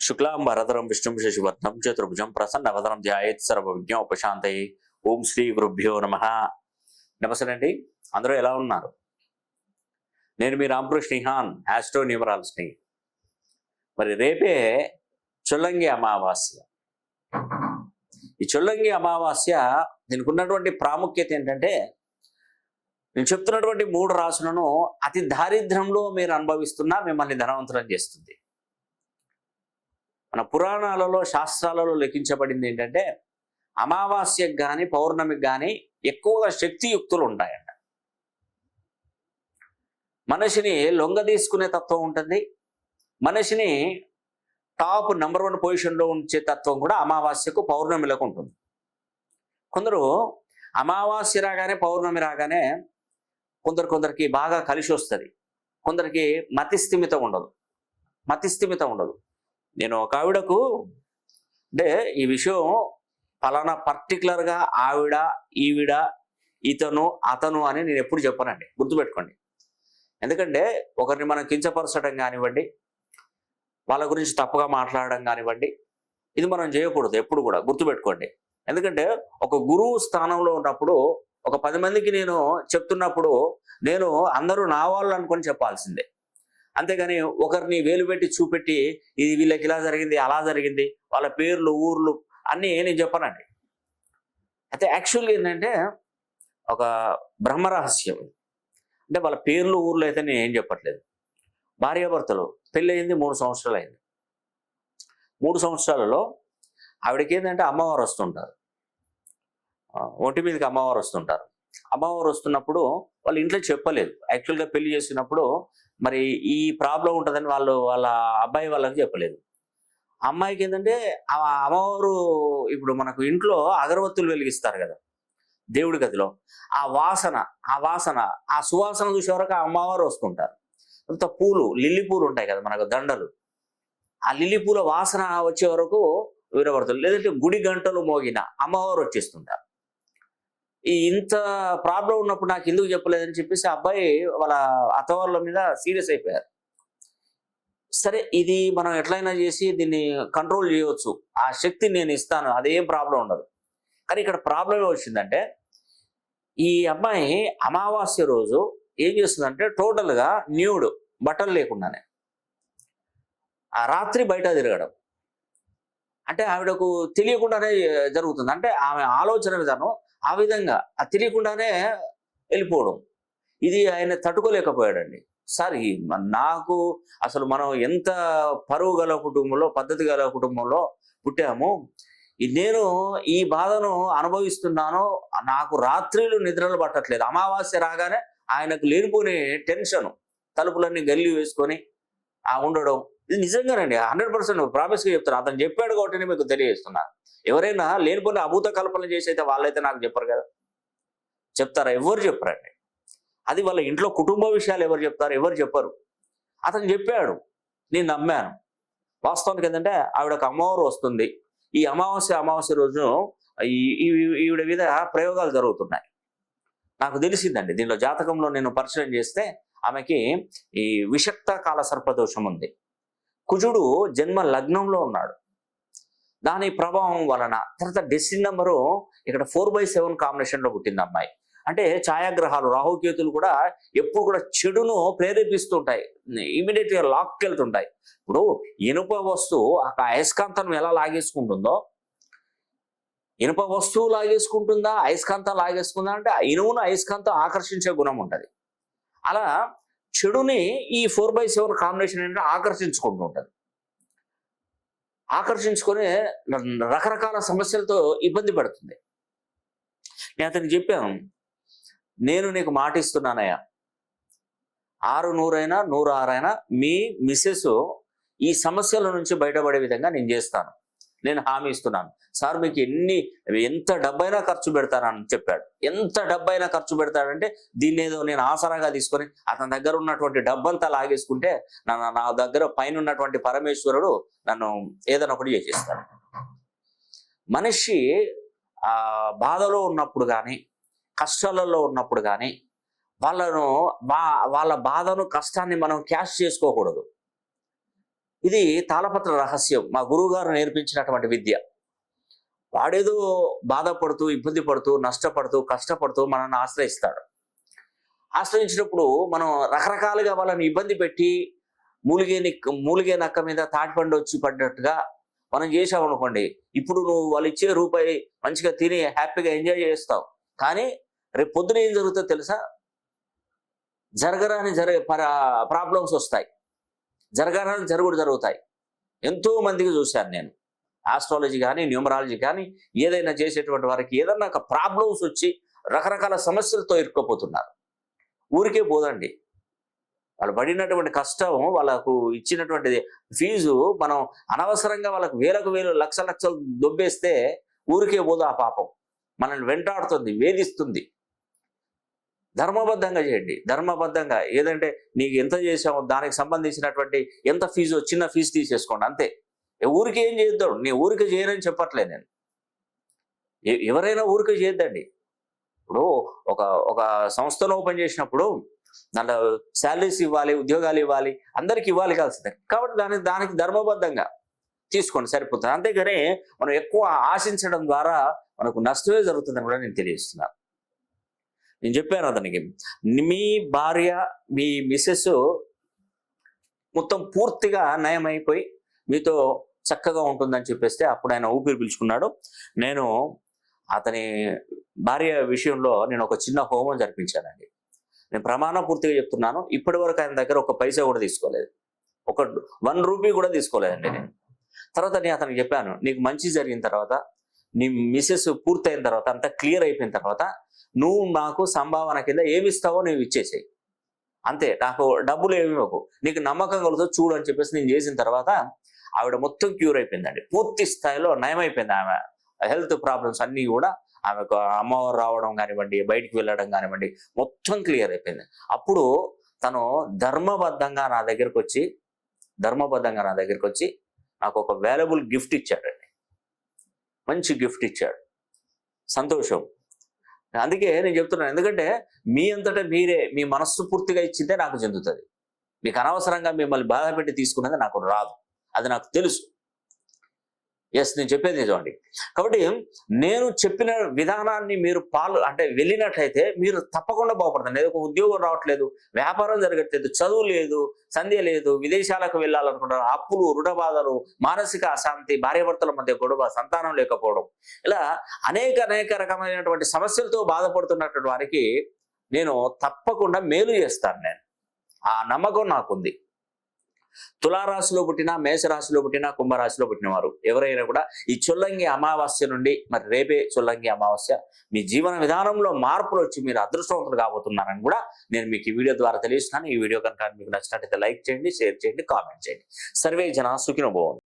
శుక్లాం వరదరం విష్ణుం శశివర్ణం చతుర్భుజం ప్రసన్నవదనం ధ్యాయేత్ సర్వ విజ్ఞ ఉపశాంతయి ఓం శ్రీ గురుభ్యో నమ నమస్తే అండి అందరూ ఎలా ఉన్నారు? నేను మీ రామకృష్ణ హాన్ ఆస్ట్రో న్యూమరాలజీ మరి రేపే చొల్లంగి అమావాస్య. ఈ చొల్లంగి అమావాస్య దీనికి ఉన్నటువంటి ప్రాముఖ్యత ఏంటంటే నేను చెప్తున్నటువంటి మూడు రాసులను అతి దారిద్ర్యంలో మీరు అనుభవిస్తున్నా మిమ్మల్ని ధనవంతరం చేస్తుంది. మన పురాణాలలో శాస్త్రాలలో లెక్కించబడింది ఏంటంటే అమావాస్యకు కానీ పౌర్ణమికి కానీ ఎక్కువగా శక్తియుక్తులు ఉంటాయంట. మనిషిని లొంగ తీసుకునే తత్వం ఉంటుంది. మనిషిని టాప్ నెంబర్ వన్ పొజిషన్లో ఉంచే తత్వం కూడా అమావాస్యకు పౌర్ణమిలకు ఉంటుంది. కొందరు అమావాస్య రాగానే పౌర్ణమి రాగానే కొందరు కొందరికి బాగా కలిసి వస్తుంది కొందరికి మతిస్థిమిత ఉండదు. మతిస్థిమిత ఉండదు. నేను ఒక ఆవిడకు అంటే ఈ విషయం ఫలానా పర్టికులర్గా ఆవిడ ఈవిడ ఇతను అతను అని నేను ఎప్పుడు చెప్పనండి. గుర్తుపెట్టుకోండి. ఎందుకంటే ఒకరిని మనం కించపరచడం కానివ్వండి వాళ్ళ గురించి తప్పుగా మాట్లాడడం కానివ్వండి ఇది మనం చేయకూడదు ఎప్పుడు కూడా గుర్తుపెట్టుకోండి. ఎందుకంటే ఒక గురువు స్థానంలో ఉన్నప్పుడు ఒక పది మందికి నేను చెప్తున్నప్పుడు నేను అందరూ నా వాళ్ళు అనుకొని చెప్పాల్సిందే. అంతేగాని ఒకరిని వేలు పెట్టి చూపెట్టి ఇది వీళ్ళకి ఇలా జరిగింది అలా జరిగింది వాళ్ళ పేర్లు ఊర్లు అన్నీ నేను చెప్పనండి. అయితే యాక్చువల్గా ఏంటంటే ఒక బ్రహ్మరహస్యం అంటే వాళ్ళ పేర్లు ఊర్లు అయితే నేను ఏం చెప్పట్లేదు. భార్యాభర్తలు పెళ్ళి అయింది మూడు సంవత్సరాలు అయింది మూడు సంవత్సరాలలో ఆవిడకి ఏంటంటే అమ్మవారు వస్తుంటారు. ఒంటి మీదకి అమ్మవారు వస్తుంటారు. అమ్మవారు వస్తున్నప్పుడు వాళ్ళ ఇంట్లో చెప్పలేదు. యాక్చువల్గా పెళ్ళి చేసినప్పుడు మరి ఈ ప్రాబ్లం ఉంటుందని వాళ్ళు వాళ్ళ అబ్బాయి వాళ్ళకి చెప్పలేదు. అమ్మాయికి ఏంటంటే ఆ అమ్మవారు ఇప్పుడు మనకు ఇంట్లో అగరవత్తులు వెలిగిస్తారు కదా దేవుడి గదిలో. ఆ వాసన ఆ వాసన ఆ సువాసన చూసే వరకు ఆ అమ్మవారు వస్తుంటారు. అంత పూలు లిల్లీ పూలు ఉంటాయి కదా మనకు దండలు. ఆ లిల్లీ పూల వాసన వచ్చే వరకు వినబడుతుంది. లేదంటే గుడి గంటలు మోగిన అమ్మవారు వచ్చేస్తుంటారు. ఇంత ప్రాబ్లం ఉన్నప్పుడు నాకు ఎందుకు చెప్పలేదని చెప్పేసి ఆ అబ్బాయి వాళ్ళ అత్తవాళ్ళ మీద సీరియస్ అయిపోయారు. సరే ఇది మనం ఎట్లయినా చేసి దీన్ని కంట్రోల్ చేయవచ్చు. ఆ శక్తి నేను ఇస్తాను అదేం ప్రాబ్లం ఉండదు. కానీ ఇక్కడ ప్రాబ్లం వచ్చిందంటే ఈ అమ్మాయి అమావాస్య రోజు ఏం చేస్తుందంటే టోటల్గా న్యూడ్ బట్టలు లేకుండానే. ఆ రాత్రి బయట తిరగడం. అంటే ఆవిడకు తెలియకుండానే జరుగుతుంది. అంటే ఆమె ఆలోచన విధానం ఆ విధంగా ఆ తెలియకుండానే వెళ్ళిపోవడం. ఇది ఆయన తట్టుకోలేకపోయాడండి. సార్ నాకు అసలు మనం ఎంత పరువు గల కుటుంబంలో పద్ధతి గల కుటుంబంలో పుట్టాము నేను ఈ బాధను అనుభవిస్తున్నాను నాకు రాత్రిలు నిద్రలు పట్టట్లేదు. అమావాస్య రాగానే ఆయనకు లేనిపోని టెన్షన్ తలుపులన్నీ గల్లి వేసుకొని ఆ ఉండడం ఇది నిజంగానండి. హండ్రెడ్ పర్సెంట్ ప్రామిస్గా చెప్తున్నా. అతను చెప్పాడు కాబట్టి నేను మీకు తెలియజేస్తున్నాను ఎవరైనా లేనిపోయిన అభూత కల్పన చేసి అయితే వాళ్ళైతే నాకు చెప్పరు కదా? చెప్తారా? ఎవరు చెప్పరండి. అది వాళ్ళ ఇంట్లో కుటుంబ విషయాలు ఎవరు చెప్తారు? ఎవరు చెప్పరు. అతను చెప్పాడు. నేను నమ్మాను. వాస్తవానికి ఏంటంటే ఆవిడకు అమ్మవారు వస్తుంది. ఈ అమావాస్య అమావాస్య రోజు ఈ ఈవిడ మీద ప్రయోగాలు జరుగుతున్నాయి. నాకు తెలిసిందండి. దీనిలో జాతకంలో నేను పరిశీలన చేస్తే ఆమెకి ఈ విషక్త కాల సర్పదోషం ఉంది. కుజుడు జన్మ లగ్నంలో ఉన్నాడు. దాని ప్రభావం వలన తర్వాత డెస్టిన్ నెంబరు ఇక్కడ ఫోర్ బై సెవెన్ కాంబినేషన్లో పుట్టింది అమ్మాయి. అంటే ఛాయాగ్రహాలు రాహుకేతులు కూడా ఎప్పుడు కూడా చెడును ప్రేరేపిస్తుంటాయి. ఇమీడియట్గా లాక్కెళ్తుంటాయి. ఇప్పుడు ఇనుప వస్తువు ఆ అయస్కాంతం ఎలా లాగేసుకుంటుందో ఇనుప వస్తువు లాగేసుకుంటుందా అయస్కాంతం లాగేసుకుందా అంటే ఆ ఇనుమును అయస్కాంతం ఆకర్షించే గుణం ఉంటుంది. అలా చెడుని ఈ ఫోర్ బై సెవెన్ కాంబినేషన్ ఏంటంటే ఆకర్షించుకుంటూ ఉంటుంది. ఆకర్షించుకొని రకరకాల సమస్యలతో ఇబ్బంది పడుతుంది. నేను అతనికి చెప్పాను నేను నీకు మాట ఇస్తున్నానయ్యా ఆరు నూరైనా నూరు ఆరైనా మీ మిస్సెస్ ఈ సమస్యల నుంచి బయటపడే విధంగా నేను చేస్తాను. నేను హామీ ఇస్తున్నాను. సార్ మీకు ఎన్ని ఎంత డబ్బైనా ఖర్చు పెడతానని చెప్పాడు. ఎంత డబ్బైనా ఖర్చు పెడతాడంటే దీన్ని ఏదో నేను ఆసరాగా తీసుకొని అతని దగ్గర ఉన్నటువంటి డబ్బంతా లాగేసుకుంటే నా నా దగ్గర పైన ఉన్నటువంటి పరమేశ్వరుడు నన్ను ఏదైనా ఒకటి చేసేస్తాడు. మనిషి ఆ బాధలో ఉన్నప్పుడు కానీ కష్టాలలో ఉన్నప్పుడు కానీ వాళ్ళను వాళ్ళ బాధను కష్టాన్ని మనం క్యాష్ చేసుకోకూడదు. ఇది తాళపత్ర రహస్యం. మా గురువు గారు నేర్పించినటువంటి విద్య. వాడేదో బాధపడుతూ ఇబ్బంది పడుతూ నష్టపడుతూ కష్టపడుతూ మనల్ని ఆశ్రయిస్తాడు. ఆశ్రయించినప్పుడు మనం రకరకాలుగా వాళ్ళని ఇబ్బంది పెట్టి మూలిగే నిక్ మూలిగే నక్క మీద తాటిపండు వచ్చి పడ్డట్టుగా మనం చేసామనుకోండి ఇప్పుడు నువ్వు వాళ్ళు ఇచ్చే రూపాయి మంచిగా తిని హ్యాపీగా ఎంజాయ్ చేస్తావు. కానీ రేపు పొద్దున ఏం జరుగుతుందో తెలుసా? జరగరాని జరగ ప్రాబ్లమ్స్ వస్తాయి. జరగాలని జరుగుడు జరుగుతాయి. ఎంతో మందికి చూశాను నేను. ఆస్ట్రాలజీ కానీ న్యూమరాలజీ కానీ ఏదైనా చేసేటువంటి వారికి ఏదన్నా ఒక ప్రాబ్లమ్స్ వచ్చి రకరకాల సమస్యలతో ఇరుక్కోపోతున్నారు. ఊరికే పోదండి. వాళ్ళు పడినటువంటి కష్టం వాళ్ళకు ఇచ్చినటువంటి ఫీజు మనం అనవసరంగా వాళ్ళకు వేలకు వేలు లక్ష లక్షలు దొబ్బేస్తే ఊరికే పోదు ఆ పాపం. మనల్ని వెంటాడుతుంది వేధిస్తుంది. ధర్మబద్ధంగా చేయండి. ధర్మబద్ధంగా ఏదంటే నీకు ఎంత చేసామో దానికి సంబంధించినటువంటి ఎంత ఫీజు చిన్న ఫీజు తీసేసుకోండి అంతే. ఊరికి ఏం చేద్దాడు నీ ఊరికి చేయనని చెప్పట్లే నేను. ఎ- ఎవరైనా ఊరికి చేయొద్దండి. ఇప్పుడు ఒక ఒక సంస్థను ఓపెన్ చేసినప్పుడు దాంట్లో శాలరీస్ ఇవ్వాలి ఉద్యోగాలు ఇవ్వాలి అందరికి ఇవ్వాలి కాల్సిందే కాబట్టి దానికి దానికి ధర్మబద్ధంగా తీసుకోండి సరిపోతుంది. అంతేగాని మనం ఎక్కువ ఆశించడం ద్వారా మనకు నష్టమే జరుగుతుందని కూడా నేను తెలియజేస్తున్నాను. నేను చెప్పాను అతనికి. మీ భార్య మీ మిస్సెస్ మొత్తం పూర్తిగా నయమైపోయి మీతో చక్కగా ఉంటుందని చెప్పేస్తే అప్పుడు ఆయన ఊపిరి పీల్చుకున్నాడు. నేను అతని భార్య విషయంలో నేను ఒక చిన్న హోమం జరిపించానండి. నేను ప్రమాణ పూర్తిగా చెప్తున్నాను. ఇప్పటి వరకు ఆయన దగ్గర ఒక పైసా కూడా తీసుకోలేదు. ఒక వన్ రూపీ కూడా తీసుకోలేదండి నేను. తర్వాత నేను అతనికి చెప్పాను నీకు మంచి జరిగిన తర్వాత నీ మిస్సెస్ పూర్తయిన తర్వాత అంతా క్లియర్ అయిపోయిన తర్వాత నువ్వు నాకు సంభావన కింద ఏమి ఇస్తావో నువ్వు ఇచ్చేసేయి. అంతే నాకు డబ్బులు ఏమి ఇవ్వకు. నీకు నమ్మకం కలుగుతో చూడు అని చెప్పేసి నేను చేసిన తర్వాత ఆవిడ మొత్తం క్యూర్ అయిపోయిందండి. పూర్తి స్థాయిలో నయమైపోయింది ఆమె. హెల్త్ ప్రాబ్లమ్స్ అన్నీ కూడా ఆమెకు అమ్మవారు రావడం కానివ్వండి బయటికి వెళ్ళడం కానివ్వండి మొత్తం క్లియర్ అయిపోయింది. అప్పుడు తను ధర్మబద్ధంగా నా దగ్గరకు వచ్చి ధర్మబద్ధంగా నా దగ్గరకు వచ్చి నాకు ఒక వాల్యుబుల్ గిఫ్ట్ ఇచ్చాడండి. మంచి గిఫ్ట్ ఇచ్చాడు. సంతోషం. అందుకే నేను చెప్తున్నాను. ఎందుకంటే మీ అంతటా మీరే మీ మనస్సు పూర్తిగా ఇచ్చిందే నాకు చెందుతుంది. మీకు అనవసరంగా మిమ్మల్ని బాధ పెట్టి తీసుకున్నది నాకు రాదు. అది నాకు తెలుసు. ఎస్ నేను చెప్పేది నిజమండి కాబట్టి నేను చెప్పిన విధానాన్ని మీరు పాలు అంటే వెళ్ళినట్లయితే మీరు తప్పకుండా బాగుపడతారు. ఏదో ఒక ఉద్యోగం రావట్లేదు వ్యాపారం జరగట్లేదు చదువు లేదు సంధ్య లేదు విదేశాలకు వెళ్ళాలనుకుంటారు అప్పులు రుణబాధలు మానసిక అశాంతి భార్యాభర్తల మధ్య గొడవ సంతానం లేకపోవడం ఇలా అనేక అనేక రకమైనటువంటి సమస్యలతో బాధపడుతున్నటువంటి వారికి నేను తప్పకుండా మేలు చేస్తాను నేను. ఆ నమ్మకం నాకుంది. తులారాశిలో పుట్టిన మేషరాశిలో పుట్టిన కుంభరాశిలో పుట్టిన వారు ఎవరైనా కూడా ఈ చొల్లంగి అమావాస్య నుండి మరి రేపే చొల్లంగి అమావాస్య మీ జీవన విధానంలో మార్పులు వచ్చి మీరు అదృష్టవంతులు కాబోతున్నారని కూడా నేను మీకు ఈ వీడియో ద్వారా తెలియజేస్తున్నాను. ఈ వీడియో కనుక మీకు నచ్చినట్లయితే లైక్ చేయండి షేర్ చేయండి కామెంట్ చేయండి. సర్వే జన సుఖినోభవం